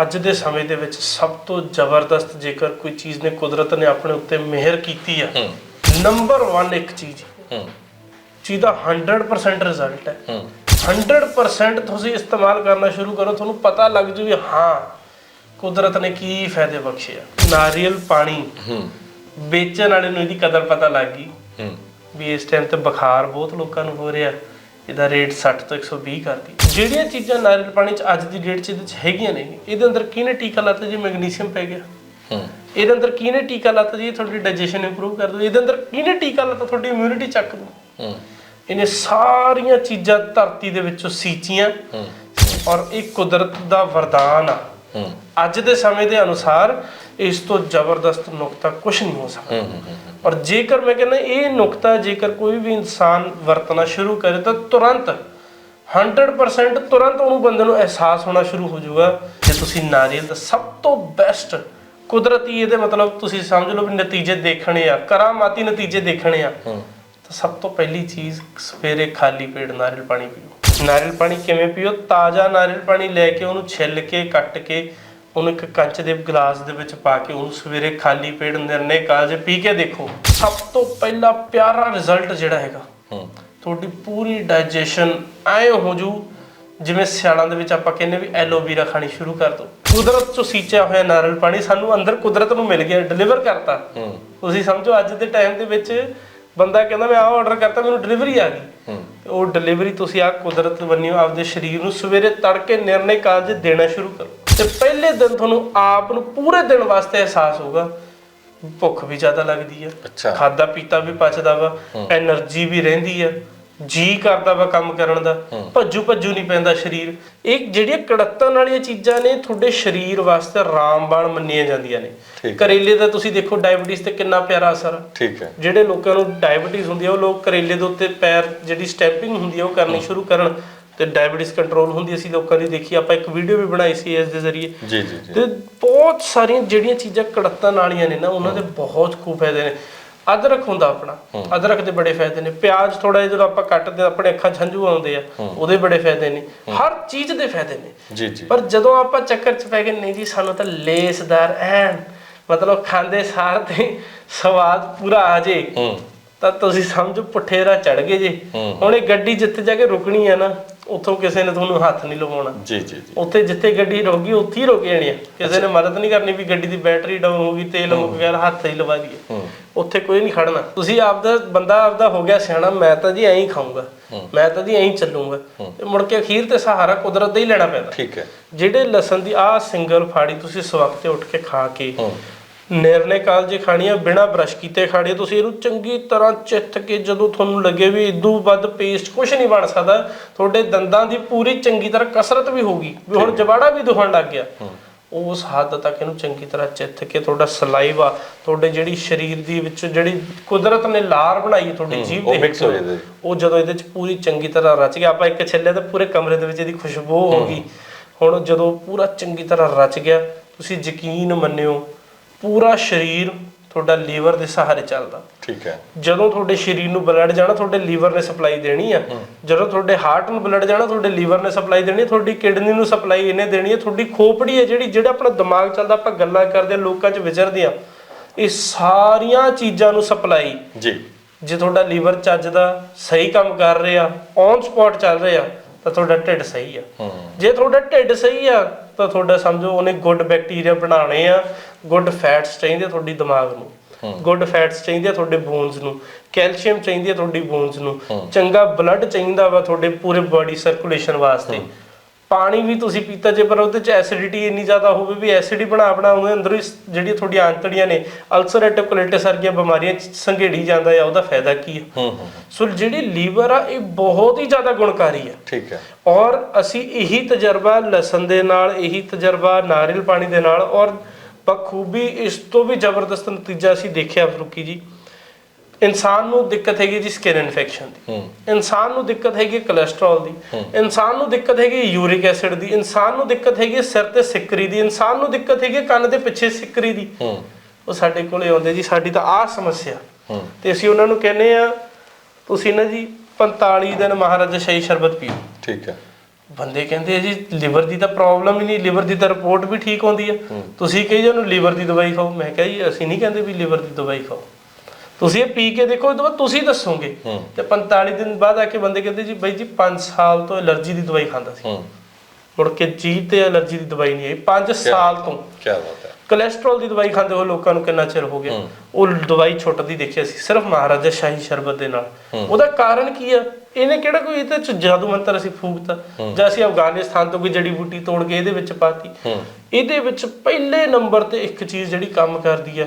ਅੱਜ ਦੇ ਸਮੇਂ ਦੇ ਵਿੱਚ ਸਭ ਤੋਂ ਜ਼ਬਰਦਸਤ ਜੇਕਰ ਕੋਈ ਚੀਜ਼ ਨੇ ਕੁਦਰਤ ਨੇ ਆਪਣੇ ਉੱਤੇ ਮਿਹਰ ਕੀਤੀ ਆ ਨੰਬਰ 1 ਇੱਕ ਚੀਜ਼ ਹੂੰ। ਜਿਹਦਾ 100% ਰਿਜ਼ਲਟ ਹੈ। ਹੂੰ। 100% ਤੁਸੀਂ ਇਸਤੇਮਾਲ ਕਰਨਾ ਸ਼ੁਰੂ ਕਰੋ ਤੁਹਾਨੂੰ ਪਤਾ ਲੱਗ ਜੂ ਵੀ ਹਾਂ ਕੁਦਰਤ ਨੇ ਕੀ ਫਾਇਦੇ ਬਖਸ਼ੇ ਆ। ਨਾਰੀਅਲ ਪਾਣੀ ਹੂੰ। ਵੇਚਣ ਵਾਲੇ ਨੂੰ ਇਹਦੀ ਕਦਰ ਪਤਾ ਲੱਗ ਗਈ। ਹੂੰ। ਵੀ ਇਸ ਟਾਈਮ ਤੇ ਬੁਖਾਰ ਬਹੁਤ ਲੋਕਾਂ ਨੂੰ ਹੋ ਰਿਹਾ। ਇਹਦਾ ਰੇਟ 60 ਤੋਂ 120 ਕਰਦੀ ਜਿਹੜੀਆਂ ਚੀਜ਼ਾਂ ਨਾਰੀਅਲ ਪਾਣੀ ਚ ਅੱਜ ਦੀ ਡੇਟ ਚ ਇਹਦੇ ਚ ਹੈਗੀਆਂ ਨੇ ਇਹਦੇ ਅੰਦਰ ਕਿਹਨੇ ਟੀਕਾ ਲਾਤਾ ਜੀ? ਮੈਗਨੀਸ਼ੀਅਮ ਪੈ ਗਿਆ। ਹੂੰ। ਇਹਦੇ ਅੰਦਰ ਕਿਹਨੇ ਟੀਕਾ ਲਾਤਾ ਜੀ? ਤੁਹਾਡੀ ਡਾਈਜੈਸ਼ਨ ਇੰਪਰੂਵ ਕਰ ਦੂ ਇਹਦੇ ਅੰਦਰ ਕਿਹਨੇ ਟੀਕਾ ਲਾਤਾ? ਤੁਹਾਡੀ ਇਮਿਊਨਿਟੀ ਚੱਕ ਦੂ ਹੂੰ। ਇਹਨੇ ਸਾਰੀਆਂ ਚੀਜ਼ਾਂ ਧਰਤੀ ਦੇ ਵਿੱਚੋਂ ਸੀਚੀਆਂ। ਹੂੰ। ਔਰ ਇਹ ਕੁਦਰਤ ਦਾ ਵਰਦਾਨ ਆ। ਅੱਜ ਦੇ ਸਮੇਂ ਦੇ ਅਨੁਸਾਰ ਇਸ ਤੋਂ ਜ਼ਬਰਦਸਤ ਨੁਕਤਾ ਕੁਝ ਨਹੀਂ ਹੋ ਸਕਦਾ। ਔਰ ਜੇਕਰ ਮੈਂ ਕਹਿੰਦਾ ਇਹ ਨੁਕਤਾ ਜੇਕਰ ਕੋਈ ਵੀ ਇਨਸਾਨ ਵਰਤਣਾ ਸ਼ੁਰੂ ਕਰੇ ਤਾਂ ਤੁਰੰਤ 100% ਤੁਰੰਤ ਉਹਨੂੰ ਬੰਦੇ ਨੂੰ ਅਹਿਸਾਸ ਹੋਣਾ ਸ਼ੁਰੂ ਹੋ ਜਾਊਗਾ ਜੇ ਤੁਸੀਂ ਨਾਰੀਅਲ ਦਾ ਸਭ ਤੋਂ ਬੈਸਟ ਕੁਦਰਤੀ ਇਹਦੇ ਮਤਲਬ ਤੁਸੀਂ ਸਮਝ ਲਓ ਵੀ ਨਤੀਜੇ ਦੇਖਣੇ ਆ ਕਰਾਮਾਤੀ ਨਤੀਜੇ ਦੇਖਣੇ ਆ। ਤਾਂ ਸਭ ਤੋਂ ਪਹਿਲੀ ਚੀਜ਼ ਸਵੇਰੇ ਖਾਲੀ ਪੇਟ ਨਾਰੀਅਲ ਪਾਣੀ ਪੀਓ। ਨਾਰੀਅਲ ਪਾਣੀ ਕਿਵੇਂ ਪੀਓ? ਤਾਜ਼ਾ ਨਾਰੀਅਲ ਪਾਣੀ ਲੈ ਕੇ ਉਹਨੂੰ ਛਿੱਲ ਕੇ ਕੱਟ ਕੇ ਉਹਨੂੰ ਇੱਕ ਕੱਚ ਦੇ ਗਲਾਸ ਦੇ ਵਿੱਚ ਪਾ ਕੇ ਉਹਨੂੰ ਸਵੇਰੇ ਖਾਲੀ ਪੇਟ ਨਿਰਣੇ ਕਾਲਜ ਪੀ ਕੇ ਦੇਖੋ। ਸਭ ਤੋਂ ਪਹਿਲਾ ਪਿਆਰਾ ਰਿਜ਼ਲਟ ਜਿਹੜਾ ਹੈਗਾ ਹੂੰ। ਤੁਹਾਡੀ ਪੂਰੀ ਡਾਈਜੈਸ਼ਨ ਐ ਹੋ ਜੂ ਜਿਵੇਂ ਸਿਆਲਾਂ ਦੇ ਵਿੱਚ ਆਪਾਂ ਕਹਿੰਦੇ ਵੀ ਐਲੋਵੀਰਾ ਖਾਣੀ ਸ਼ੁਰੂ ਕਰ ਦੋ। ਕੁਦਰਤ ਚੋਂ ਸੀਚਿਆ ਹੋਇਆ ਨਾਰੀਅਲ ਪਾਣੀ ਸਾਨੂੰ ਅੰਦਰ ਕੁਦਰਤ ਨੂੰ ਮਿਲ ਗਿਆ ਡਿਲੀਵਰ ਕਰਤਾ। ਤੁਸੀਂ ਸਮਝੋ ਅੱਜ ਦੇ ਟਾਈਮ ਦੇ ਵਿੱਚ ਬੰਦਾ ਕਹਿੰਦਾ ਮੈਂ ਆਹ ਆਰਡਰ ਕਰਤਾ ਮੈਨੂੰ ਡਿਲੀਵਰੀ ਆ ਗਈ। ਉਹ ਡਿਲੀਵਰੀ ਤੁਸੀਂ ਆ ਕੁਦਰਤ ਬੰਨਿਓ ਆਪਦੇ ਸਰੀਰ ਨੂੰ ਸਵੇਰੇ ਤੜਕੇ ਨਿਰਣੇ ਕਾਰਜ ਦੇਣਾ ਸ਼ੁਰੂ ਕਰੋ। ਤੇ ਪਹਿਲੇ ਦਿਨ ਤੁਹਾਨੂੰ ਆਪ ਨੂੰ ਪੂਰੇ ਦਿਨ ਵਾਸਤੇ ਅਹਿਸਾਸ ਹੋਊਗਾ ਭੁੱਖ ਵੀ ਜ਼ਿਆਦਾ ਲੱਗਦੀ ਆ ਖਾਦਾ ਪੀਤਾ ਵੀ ਪਚਦਾ ਵਾ એનર્ਜੀ ਵੀ ਰਹਿੰਦੀ ਆ। ਜੀ ਕਰਦਾ ਵਾ ਕੰਮ ਕਰਨ ਦਾ ਭੱਜੂ ਭੱਜੂ ਨਹੀਂ ਪੈਂਦਾ ਸਰੀਰ। ਇਹ ਜਿਹੜੀਆਂ ਕੜੱਤਨ ਵਾਲੀਆਂ ਚੀਜ਼ਾਂ ਨੇ ਤੁਹਾਡੇ ਸਰੀਰ ਵਾਸਤੇ ਰਾਮਬਾਣ ਮੰਨੀਆਂ ਜਾਂਦੀਆਂ ਨੇ। ਕਰੇਲੇ ਦਾ ਤੁਸੀਂ ਦੇਖੋ ਡਾਇਬੀਟੀਜ਼ ਤੇ ਕਿੰਨਾ ਪਿਆਰਾ ਅਸਰ। ਠੀਕ ਹੈ। ਜਿਹੜੇ ਲੋਕਾਂ ਨੂੰ ਡਾਇਬੀਟੀਜ਼ ਹੁੰਦੀ ਆ ਉਹ ਲੋਕ ਕਰੇਲੇ ਦੇ ਉੱਤੇ ਪੈਰ ਜਿਹੜੀ ਸਟੈਂਪਿੰਗ ਹੁੰਦੀ ਆ ਉਹ ਕਰਨੀ ਸ਼ੁਰੂ ਕਰਨ। ਤੇ ਡਾਇਬੀਟੀਜ਼ ਕੰਟਰੋਲ ਹੁੰਦੀ ਅਸੀਂ ਲੋਕਾਂ ਦੀ ਦੇਖੀ ਆਪਾਂ ਇੱਕ ਵੀਡੀਓ ਵੀ ਬਣਾਈ ਸੀ ਇਸ ਦੇ ਜ਼ਰੀਏ। ਜੀ ਜੀ ਤੇ ਬਹੁਤ ਸਾਰੀਆਂ ਜਿਹੜੀਆਂ ਚੀਜ਼ਾਂ ਕੜੱਤਨ ਵਾਲੀਆਂ ਨੇ ਨਾ ਉਹਨਾਂ ਦੇ ਬਹੁਤ ਖੂਬ ਫਾਇਦੇ ਨੇ। ਅਦਰਕ ਹੁੰਦਾ ਆਪਣਾ। ਅਦਰਕ ਦੇ ਬੜੇ ਫਾਇਦੇ ਨੇ। ਪਿਆਜ਼ ਥੋੜਾ ਜਿਹਾ ਜਦੋਂ ਆਪਾਂ ਕੱਟਦੇ ਆਪਣੇ ਅੱਖਾਂ ਹੰਝੂ ਆਉਂਦੇ ਆ ਉਹਦੇ ਬੜੇ ਫਾਇਦੇ ਨੇ। ਹਰ ਚੀਜ਼ ਦੇ ਫਾਇਦੇ ਨੇ। ਜੀ ਜੀ। ਪਰ ਜਦੋਂ ਆਪਾਂ ਚੱਕਰ 'ਚ ਪੈ ਗਏ ਨਹੀਂ ਜੀ ਸਾਨੂੰ ਤਾਂ ਲੇਸਦਾਰ ਐਨ ਮਤਲਬ ਖਾਂਦੇ ਸਾਰ ਤੇ ਸਵਾਦ ਪੂਰਾ ਆ ਜੇ। ਤਾਂ ਤੁਸੀਂ ਸਮਝੋ ਪੁੱਠੇਰਾ ਚੜ ਗਏ ਜੇ। ਹੁਣ ਇਹ ਗੱਡੀ ਜਿੱਥੇ ਜਾ ਕੇ ਰੁਕਣੀ ਆ ਨਾ ਉੱਥੋਂ ਕਿਸੇ ਨੇ ਤੁਹਾਨੂੰ ਹੱਥ ਨਹੀਂ ਲਵਾਉਣਾ। ਜੀ ਜੀ ਜੀ। ਉੱਥੇ ਜਿੱਥੇ ਗੱਡੀ ਰੁਕੀ ਉੱਥੇ ਹੀ ਰੁਕ ਜਾਣੀ ਆ। ਕਿਸੇ ਨੇ ਮਦਦ ਨਹੀਂ ਕਰਨੀ ਵੀ ਗੱਡੀ ਦੀ ਬੈਟਰੀ ਡਾਊਨ ਹੋ ਗਈ ਤੇਲ ਮੁੱਕ ਗਿਆ ਹੱਥ ਹੀ ਲਵਾ ਦਈਏ। ਉੱਥੇ ਕੋਈ ਨਹੀਂ ਖੜਨਾ ਤੁਸੀਂ ਆਪਦਾ ਬੰਦਾ ਆਪਦਾ ਹੋ ਗਿਆ ਸਿਆਣਾ ਮੈਂ ਤਾਂ ਜੀ ਐਂ ਹੀ ਖਾਊਂਗਾ। ਮੈਂ ਤਾਂ ਜੀ ਐਂ ਹੀ ਚੱਲੂੰਗਾ। ਤੇ ਮੁੜ ਕੇ ਅਖੀਰ ਤੇ ਸਹਾਰਾ ਕੁਦਰਤ ਦਾ ਹੀ ਲੈਣਾ ਪੈਂਦਾ। ਠੀਕ ਹੈ। ਜਿਹੜੇ ਲਸਣ ਦੀ ਆਹ ਸਿੰਗਲ ਫਾੜੀ ਤੁਸੀਂ ਸਵਖਤੇ ਉੱਠ ਕੇ ਖਾ ਕੇ ਨਿਰਣੇ ਕਾਲ ਜੇ ਖਾਣੀਆਂ ਬਿਨਾ ਬ੍ਰਸ਼ ਕੀਤੇ ਖਾਣੀ ਤੁਸੀਂ ਇਹਨੂੰ ਚੰਗੀ ਤਰ੍ਹਾਂ ਚਿੱਥ ਕੇ ਜਦੋਂ ਤੁਹਾਨੂੰ ਲੱਗੇ ਵੀ ਇਦੋਂ ਵੱਧ ਪੇਸਟ ਕੁਝ ਨਹੀਂ ਬਣ ਸਕਦਾ ਤੁਹਾਡੇ ਦੰਦਾਂ ਦੀ ਪੂਰੀ ਚੰਗੀ ਤਰ੍ਹਾਂ ਕਸਰਤ ਵੀ ਹੋਗੀ ਵੀ ਹੁਣ ਜਵਾੜਾ ਵੀ ਦੁਖਣ ਲੱਗ ਗਿਆ। ਉਸ ਹੱਦ ਤੱਕ ਇਹਨੂੰ ਚੰਗੀ ਤਰ੍ਹਾਂ ਚਿੱਥ ਕੇ ਤੁਹਾਡਾ ਸਲਾਈਵਾ ਤੁਹਾਡੇ ਜਿਹੜੀ ਸਰੀਰ ਦੀ ਵਿੱਚ ਜਿਹੜੀ ਕੁਦਰਤ ਨੇ ਲਾਰ ਬਣਾਈ ਹੈ ਤੁਹਾਡੀ ਜੀਭ ਦੇ ਹੋ ਵਿੱਚੋਂ, ਜਾਂਦੇ। ਉਹ ਜਦੋਂ ਇਹਦੇ ਚ ਪੂਰੀ ਚੰਗੀ ਤਰ੍ਹਾਂ ਰਚ ਗਿਆ ਆਪਾਂ ਇੱਕ ਛੱਲੇ ਤੇ ਪੂਰੇ ਕਮਰੇ ਦੇ ਵਿੱਚ ਇਹਦੀ ਖੁਸ਼ਬੂ ਹੋ। ਗਈ। ਹੁਣ ਜਦੋਂ ਪੂਰਾ ਚੰਗੀ ਤਰ੍ਹਾਂ ਰਚ ਗਿਆ ਤੁਸੀਂ ਯਕੀਨ ਮੰਨਿਓ ਪੂਰਾ ਸਰੀਰ ਤੁਹਾਡਾ ਲੀਵਰ ਦੇ ਸਹਾਰੇ ਚੱਲਦਾ। ਠੀਕ ਹੈ। ਜਦੋਂ ਤੁਹਾਡੇ ਸਰੀਰ ਨੂੰ ਬਲੱਡ ਜਾਣਾ ਤੁਹਾਡੇ ਲੀਵਰ ਨੇ ਸਪਲਾਈ ਦੇਣੀ ਆ। ਜਦੋਂ ਤੁਹਾਡੇ ਹਾਰਟ ਨੂੰ ਬਲੱਡ ਜਾਣਾ ਤੁਹਾਡੇ ਲੀਵਰ ਨੇ ਸਪਲਾਈ ਦੇਣੀ ਤੁਹਾਡੀ ਕਿਡਨੀ ਨੂੰ ਸਪਲਾਈ ਇਹਨੇ ਦੇਣੀ ਹੈ ਤੁਹਾਡੀ ਖੋਪੜੀ ਹੈ ਜਿਹੜੀ ਜਿਹੜਾ ਆਪਣਾ ਦਿਮਾਗ ਚੱਲਦਾ ਆਪਾਂ ਗੱਲਾਂ ਕਰਦੇ ਆ ਲੋਕਾਂ 'ਚ ਵਿਚਰਦੇ ਆ। ਇਹ ਸਾਰੀਆਂ ਚੀਜ਼ਾਂ ਨੂੰ ਸਪਲਾਈ ਜੀ। ਜੇ ਤੁਹਾਡਾ ਲੀਵਰ ਚੱਜਦਾ ਸਹੀ ਕੰਮ ਕਰ ਰਿਹਾ ਔਨ ਸਪੌਟ ਚੱਲ ਰਿਹਾ ਤਾਂ ਤੁਹਾਡਾ ਢਿੱਡ ਸਹੀ ਆ। ਜੇ ਤੁਹਾਡਾ ਢਿੱਡ ਸਹੀ ਆ ਤਾਂ ਤੁਹਾਡਾ ਸਮਝੋ ਉਹਨੇ ਗੁੱਡ ਬੈਕਟੀਰੀਆ ਬਣਾਉਣੇ ਆ ਗੁੱਡ ਫੈਟਸ ਚਾਹੀਦੇ ਤੁਹਾਡੀ ਦਿਮਾਗ ਨੂੰ। ਗੁੱਡ ਫੈਟਸ ਚਾਹੀਦੇ ਆ ਤੁਹਾਡੇ ਬੋਨਸ ਨੂੰ। ਕੈਲਸ਼ੀਅਮ ਚਾਹੀਦੀ ਆ ਤੁਹਾਡੀ ਬੋਨਸ ਨੂੰ। ਚੰਗਾ ਬਲੱਡ ਚਾਹੀਦਾ ਵਾ ਤੁਹਾਡੇ ਪੂਰੇ ਬਾਡੀ ਸਰਕੂਲੇਸ਼ਨ ਵਾਸਤੇ। ਪਾਣੀ ਵੀ ਤੁਸੀਂ ਪੀਤਾ ਜੇ ਪਰ ਉਹਦੇ ਚ ਐਸਿਡਿਟੀ ਇੰਨੀ ਜ਼ਿਆਦਾ ਹੋਵੇ ਵੀ ਐਸਿਡ ਬਣਾ ਬਣਾ ਉਹਦੇ ਅੰਦਰੋਂ ਹੀ ਜਿਹੜੀਆਂ ਤੁਹਾਡੀਆਂ ਆਂਤੜੀਆਂ ਨੇ ਅਲਸਰੇਟਿਵ ਕੋਲਾਈਟਿਸ ਵਰਗੀਆਂ ਬਿਮਾਰੀਆਂ ਸੰਘੇੜੀ ਜਾਂਦਾ ਆ ਉਹਦਾ ਫਾਇਦਾ ਕੀ ਹੈ ਹੂੰ ਹੂੰ। ਸੋ ਜਿਹੜੀ ਲੀਵਰ ਆ ਇਹ ਬਹੁਤ ਹੀ ਜ਼ਿਆਦਾ ਗੁਣਕਾਰੀ ਆ। ਠੀਕ ਹੈ ਔਰ ਅਸੀਂ ਇਹੀ ਤਜਰਬਾ ਲਸਣ ਦੇ ਨਾਲ ਇਹੀ ਤਜਰਬਾ ਨਾਰੀਅਲ ਪਾਣੀ ਦੇ ਨਾਲ ਔਰ ਬਖੂਬੀ ਇਸ ਤੋਂ ਵੀ ਜ਼ਬਰਦਸਤ ਨਤੀਜਾ ਅਸੀਂ ਦੇਖਿਆ ਫਰੂਕੀ ਜੀ। ਇਨਸਾਨ ਨੂੰ ਦਿੱਕਤ ਹੈਗੀ ਜੀ ਸਕਿਨ ਇਨਫੈਕਸ਼ਨ ਦੀ। ਇਨਸਾਨ ਨੂੰ ਦਿੱਕਤ ਹੈਗੀ ਕੋਲੇਸਟ੍ਰੋਲ ਦੀ। ਇਨਸਾਨ ਨੂੰ ਦਿੱਕਤ ਹੈਗੀ ਯੂਰਿਕ ਐਸਿਡ ਦੀ। ਇਨਸਾਨ ਨੂੰ ਦਿੱਕਤ ਹੈਗੀ ਸਿਰ ਤੇ ਸਿੱਕਰੀ ਦੀ। ਇਨਸਾਨ ਨੂੰ ਦਿੱਕਤ ਹੈਗੀ ਕੰਨ ਦੇ ਪਿੱਛੇ ਸਿੱਕਰੀ ਦੀ। ਉਹ ਸਾਡੇ ਕੋਲੇ ਆਉਂਦੇ ਜੀ ਸਾਡੀ ਤਾਂ ਆਹ ਸਮੱਸਿਆ। ਤੇ ਅਸੀਂ ਉਹਨਾਂ ਨੂੰ ਕਹਿੰਦੇ ਆ ਤੁਸੀਂ ਨਾ ਜੀ 45 ਦਿਨ ਮਹਾਰਾਜਾ ਸ਼ਾਹੀ ਸ਼ਰਬਤ ਪੀਓ। ਠੀਕ ਹੈ। ਬੰਦੇ ਕਹਿੰਦੇ ਆ ਜੀ ਲਿਵਰ ਦੀ ਤਾਂ ਪ੍ਰੋਬਲਮ ਹੀ ਨਹੀਂ ਲਿਵਰ ਦੀ ਤਾਂ ਰਿਪੋਰਟ ਵੀ ਠੀਕ ਆਉਂਦੀ ਆ। ਤੁਸੀਂ ਕਹੀ ਉਹਨੂੰ ਲਿਵਰ ਦੀ ਦਵਾਈ ਖਾਓ। ਮੈਂ ਕਿਹਾ ਜੀ ਅਸੀਂ ਨਹੀਂ ਕਹਿੰਦੇ ਵੀ ਲਿਵਰ ਦੀ ਦਵਾਈ ਖਾਓ। ਤੁਸੀਂ ਇਹ ਪੀ ਕੇ ਦੇਖੋ ਇਹ ਤੋਂ ਬਾਅਦ ਤੁਸੀਂ ਦੱਸੋਗੇ। ਤੇ 45 ਦਿਨ ਬਾਅਦ ਆ ਕੇ ਬੰਦੇ ਕਹਿੰਦੇ ਜੀ ਬਾਈ ਜੀ 5 ਸਾਲ ਤੋਂ ਐਲਰਜੀ ਦੀ ਦਵਾਈ ਖਾਂਦਾ ਸੀ। ਹੂੰ। ਮੁੜ ਕੇ ਜੀ ਤੇ ਐਲਰਜੀ ਦੀ ਦਵਾਈ ਨਹੀਂ ਆਈ। 5 ਸਾਲ ਤੋਂ। ਕੀ ਬਾਤ ਹੈ। ਕੋਲੇਸਟ੍ਰੋਲ ਦੀ ਦਵਾਈ ਖਾਂਦੇ ਹੋਏ ਲੋਕਾਂ ਨੂੰ ਕਿੰਨਾ ਚਿਰ ਹੋ ਗਿਆ? ਉਹ ਦਵਾਈ ਛੁੱਟਦੀ ਦੇਖਿਆ ਸੀ। ਸਿਰਫ ਮਹਾਰਾਜਾ ਸ਼ਾਹੀ ਸ਼ਰਬਤ ਦੇ ਨਾਲ। ਉਹਦਾ ਕਾਰਨ ਕੀ ਆ? ਇਹਨੇ ਕਿਹੜਾ ਕੋਈ ਇਹਦੇ ਚ ਜਾਦੂ ਮੰਤਰ ਅਸੀਂ ਫੂਕਤਾ? ਜਾਂ ਅਸੀਂ ਅਫਗਾਨਿਸਤਾਨ ਤੋਂ ਕੋਈ ਜੜੀ ਬੂਟੀ ਤੋੜ ਕੇ ਇਹਦੇ ਵਿੱਚ ਪਾਤੀ। ਇਹਦੇ ਵਿੱਚ ਪਹਿਲੇ ਨੰਬਰ ਤੇ ਇੱਕ ਚੀਜ਼ ਜਿਹੜੀ ਕੰਮ ਕਰਦੀ ਆ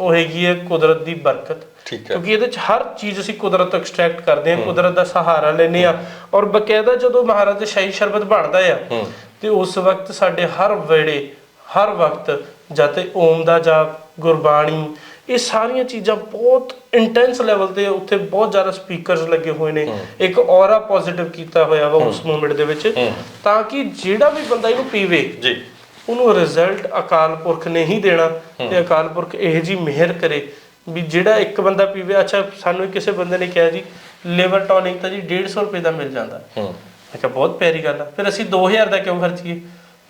ਉਹ ਹੈਗੀ ਹੈ ਕੁਦਰਤ ਦੀ ਬਰਕਤ। ਕਿਉਂਕਿ ਇਹਦੇ ਚ ਹਰ ਚੀਜ਼ ਅਸੀਂ ਕੁਦਰਤ ਤੋਂ ਐਕਸਟ੍ਰੈਕਟ ਕਰਦੇ ਹਾਂ ਕੁਦਰਤ ਦਾ ਸਹਾਰਾ ਲੈਨੇ ਆ ਔਰ ਬਕਾਇਦਾ ਜਦੋਂ ਮਹਾਰਾਜਾ ਸ਼ਾਹੀ ਸ਼ਰਬਤ ਬਣਦਾ ਆ ਤੇ ਉਸ ਵਕਤ ਸਾਡੇ ਹਰ ਵੇੜੇ ਹਰ ਵਕਤ ਜਦ ਤੇ ਓਮ ਦਾ ਜਾਪ ਗੁਰਬਾਣੀ ਇਹ ਸਾਰੀਆਂ ਚੀਜ਼ਾਂ ਬਹੁਤ ਇੰਟੈਂਸ ਲੈਵਲ ਤੇ ਉੱਥੇ ਬਹੁਤ ਜ਼ਿਆਦਾ ਸਪੀਕਰਸ ਲੱਗੇ ਹੋਏ ਨੇ। ਇੱਕ ਔਰਾ ਪੋਜ਼ਿਟਿਵ ਕੀਤਾ ਹੋਇਆ ਵਾ ਉਸ ਮੂਮੈਂਟ ਦੇ ਵਿੱਚ। ਤਾਂ ਕਿ ਜਿਹੜਾ ਵੀ ਬੰਦਾ ਇਹਨੂੰ ਪੀਵੇ ਜੀ। ਉਹਨੂੰ ਰਿਜ਼ਲਟ ਅਕਾਲ ਪੁਰਖ ਨੇ ਹੀ ਦੇਣਾ ਤੇ ਅਕਾਲ ਪੁਰਖ ਇਹ ਜੀ ਮਿਹਰ ਕਰੇ ਵੀ ਜਿਹੜਾ ਇੱਕ ਬੰਦਾ ਪੀਵੇ। ਅੱਛਾ ਸਾਨੂੰ ਕਿਸੇ ਬੰਦੇ ਨੇ ਕਿਹਾ ਜੀ ਲਿਵਰ ਟੌਨਿਕ ਤਾਂ ਜੀ 150 ਰੁਪਏ ਦਾ ਮਿਲ ਜਾਂਦਾ। ਹੂੰ। ਮੈਂ ਕਿਹਾ ਬਹੁਤ ਪਿਆਰੀ ਗੱਲ ਆ। ਫਿਰ ਅਸੀਂ 2000 ਦਾ ਕਿਉਂ ਖਰਚੀਏ?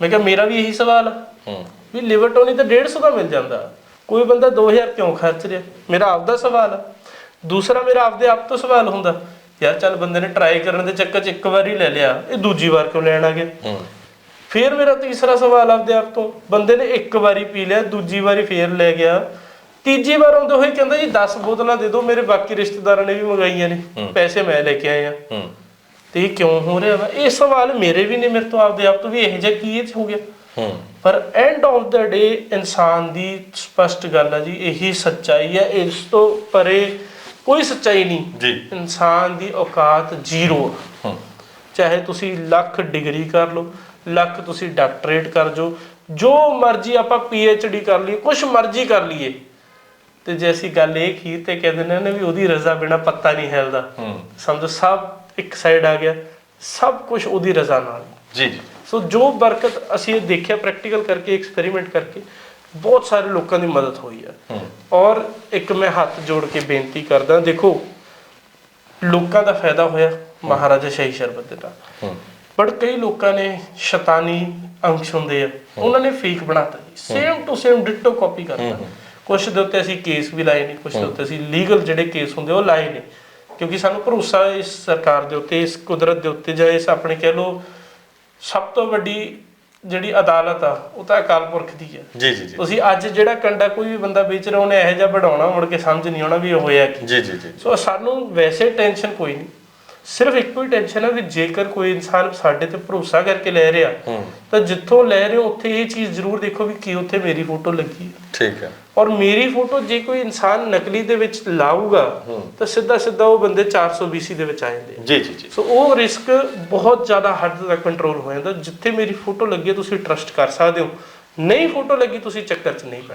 ਮੈਂ ਕਿਹਾ ਮੇਰਾ ਵੀ ਇਹੀ ਸਵਾਲ ਆ ਹੂੰ। ਵੀ ਲਿਵਰ ਟੌਨਿਕ ਤਾਂ 150 ਦਾ ਮਿਲ ਜਾਂਦਾ। ਕੋਈ ਬੰਦਾ 2000 ਕਿਉਂ ਖਰਚ ਰਿਹਾ? ਮੇਰਾ ਆਪਦਾ ਸਵਾਲ ਆ। ਦੂਸਰਾ ਮੇਰਾ ਆਪਦੇ ਆਪ ਤੋਂ ਸਵਾਲ ਹੁੰਦਾ ਯਾਰ ਚੱਲ ਬੰਦੇ ਨੇ ਟਰਾਈ ਕਰਨ ਦੇ ਚੱਕਰ 'ਚ ਇੱਕ ਵਾਰੀ ਲੈ ਲਿਆ ਇਹ ਦੂਜੀ ਵਾਰ ਕਿਉਂ ਲੈਣ ਆ ਗਿਆ? ਫਿਰ ਮੇਰਾ ਤੀਸਰਾ ਸਵਾਲ ਆਪਦੇ ਆਪ ਤੋਂ ਬੰਦੇ ਨੇ ਇੱਕ ਵਾਰੀ ਪੀ ਲਿਆ ਦੂਜੀ ਵਾਰੀ ਫੇਰ ਲੈ ਗਿਆ। ਤੀਜੀ ਵਾਰ ਆਉਂਦੇ ਹੋਏ ਕਹਿੰਦਾ ਜੀ 10 ਬੋਤਲਾਂ ਦੇ ਦਿਓ ਮੇਰੇ ਬਾਕੀ ਰਿਸ਼ਤੇਦਾਰਾਂ ਨੇ ਵੀ ਮੰਗਾਈਆਂ ਨੇ ਪੈਸੇ ਮੈਂ ਲੈ ਕੇ ਆਇਆ। ਤੇ ਇਹ ਕਿਉਂ ਹੋ ਰਿਹਾ ਵਾ? ਇਹ ਸਵਾਲ ਮੇਰੇ ਵੀ ਨੇ ਮੇਰੇ ਤੋਂ ਆਪਦੇ ਆਪ ਤੋਂ ਵੀ ਇਹ ਜਿਹਾ ਕੀ ਇਹ 'ਚ ਹੋ ਗਿਆ? ਪਰ ਐਂਡ ਆਫ ਦਾ ਡੇ ਇਨਸਾਨ ਦੀ ਸਪਸ਼ਟ ਗੱਲ ਹੈ ਜੀ ਇਹੀ ਸੱਚਾਈ ਹੈ ਇਸ ਤੋਂ ਪਰੇ ਕੋਈ ਸੱਚਾਈ ਨਹੀਂ। ਜੀ। ਇਨਸਾਨ ਦੀ ਔਕਾਤ ਜ਼ੀਰੋ ਹੂੰ। ਚਾਹੇ ਤੁਸੀਂ ਲੱਖ ਡਿਗਰੀ ਕਰ ਲਓ ਲੱਖ ਤੁਸੀਂ ਡਾਕਟਰੇਟ ਕਰ ਜੋ ਜੋ ਮਰਜ਼ੀ ਆਪਾਂ ਡੀ ਕਰ ਲਈਏ ਕੁਛ ਮਰਜ਼ੀ ਕਰ ਲਈਏ। ਤੇ ਜੇ ਅਸੀਂ ਗੱਲ ਇਹ ਖੀਰ ਤੇ ਕਹਿੰਦੇ ਨੇ ਨਾ ਵੀ ਉਹਦੀ ਰਜ਼ਾ ਬਿਨਾ ਪੱਤਾ ਨਹੀਂ ਹਿਲਦਾ। ਸਮਝੋ ਸਭ ਇੱਕ ਸਾਈਡ ਆ ਗਿਆ ਸਭ ਕੁਝ ਉਹਦੀ ਰਜ਼ਾ ਨਾਲ। ਜੀ ਜੀ। ਸੋ ਜੋ ਬਰਕਤ ਅਸੀਂ ਇਹ ਦੇਖਿਆ ਪ੍ਰੈਕਟੀਕਲ ਕਰਕੇ ਐਕਸਪੈਰੀਮੈਂਟ ਕਰਕੇ ਬਹੁਤ ਸਾਰੇ ਲੋਕਾਂ ਦੀ ਮਦਦ ਹੋਈ ਹੈ। ਔਰ ਇੱਕ ਮੈਂ ਹੱਥ ਜੋੜ ਕੇ ਬੇਨਤੀ ਕਰਦਾ ਦੇਖੋ ਲੋਕਾਂ ਦਾ ਫਾਇਦਾ ਹੋਇਆ ਮਹਾਰਾਜਾ ਸ਼ਾਹੀ ਸ਼ਰਬਤ ਦੇ। ਨਾਲ ਬਟ ਕਈ ਲੋਕਾਂ ਨੇ ਸ਼ੈਤਾਨੀ ਅੰਸ਼ ਹੁੰਦੇ ਆ ਉਹਨਾਂ ਨੇ ਫੇਕ ਬਣਾਤਾ same to same ditto copy ਕਰਤਾ। ਕੁਝ ਦੇ ਉੱਤੇ ਅਸੀਂ ਕੇਸ ਵੀ ਲਾਏ ਨੇ ਕੁਝ ਦੇ ਉੱਤੇ ਅਸੀਂ ਲੀਗਲ ਜਿਹੜੇ ਕੇਸ ਹੁੰਦੇ ਉਹ ਲਾਏ ਨੇ ਕਿਉਂਕਿ ਸਾਨੂੰ ਭਰੋਸਾ ਇਸ ਸਰਕਾਰ ਦੇ ਉੱਤੇ ਇਸ ਕੁਦਰਤ ਦੇ ਉੱਤੇ ਜਾਂ ਇਸ ਆਪਣੇ ਕਹਿ ਲੋ ਸਭ ਤੋਂ ਵੱਡੀ ਜਿਹੜੀ ਅਦਾਲਤ ਆ ਉਹ ਤਾਂ ਅਕਾਲ ਪੁਰਖ ਦੀ ਆ। ਜੀ ਜੀ ਜੀ। ਤੁਸੀਂ ਅੱਜ ਜਿਹੜਾ ਕੰਡਾ ਕੋਈ ਵੀ ਬੰਦਾ ਵੇਚ ਰਿਹਾ ਉਹਨੇ ਇਹੋ ਜਿਹਾ ਬਣਾਉਣਾ ਮੁੜ ਕੇ ਸਮਝ ਨਹੀਂ ਆਉਣਾ ਵੀ ਇਹ ਹੋਇਆ ਕੀ। ਜੀ ਜੀ ਜੀ ਸੋ ਸਾਨੂੰ ਵੈਸੇ ਟੈਨਸ਼ਨ ਕੋਈ ਨਹੀਂ। ਸਿਰਫ ਇੱਕੋ ਹੀ ਟੈਨਸ਼ਨ ਹੈ ਵੀ ਜੇਕਰ ਕੋਈ ਇਨਸਾਨ ਸਾਡੇ ਤੇ ਭਰੋਸਾ ਕਰਕੇ ਲੈ ਰਿਹਾ ਤਾਂ ਜਿੱਥੋਂ ਲੈ ਰਹੇ ਹੋ ਉੱਥੇ ਇਹ ਚੀਜ਼ ਜ਼ਰੂਰ ਦੇਖੋ ਵੀ ਕੀ ਉੱਥੇ ਮੇਰੀ ਫੋਟੋ ਲੱਗੀ ਹੈ। ਠੀਕ ਹੈ। ਔਰ ਮੇਰੀ ਫੋਟੋ ਜੇ ਕੋਈ ਇਨਸਾਨ ਨਕਲੀ ਦੇ ਵਿੱਚ ਲਾਊਗਾ ਤਾਂ ਸਿੱਧਾ ਸਿੱਧਾ ਉਹ ਬੰਦੇ 400 BC ਦੇ ਵਿੱਚ ਆ ਜਾਂਦੇ। ਜੀ ਜੀ ਜੀ। ਸੋ ਉਹ ਰਿਸਕ ਬਹੁਤ ਜ਼ਿਆਦਾ ਹੱਦ ਤੱਕ ਕੰਟਰੋਲ ਹੋ ਜਾਂਦਾ। ਜਿੱਥੇ ਮੇਰੀ ਫੋਟੋ ਲੱਗੀ ਤੁਸੀਂ ਟਰਸਟ ਕਰ ਸਕਦੇ ਹੋ। ਨਹੀਂ ਫੋਟੋ ਲੱਗੀ ਤੁਸੀਂ ਚੱਕਰ 'ਚ ਨਹੀਂ ਪੈਣਾ।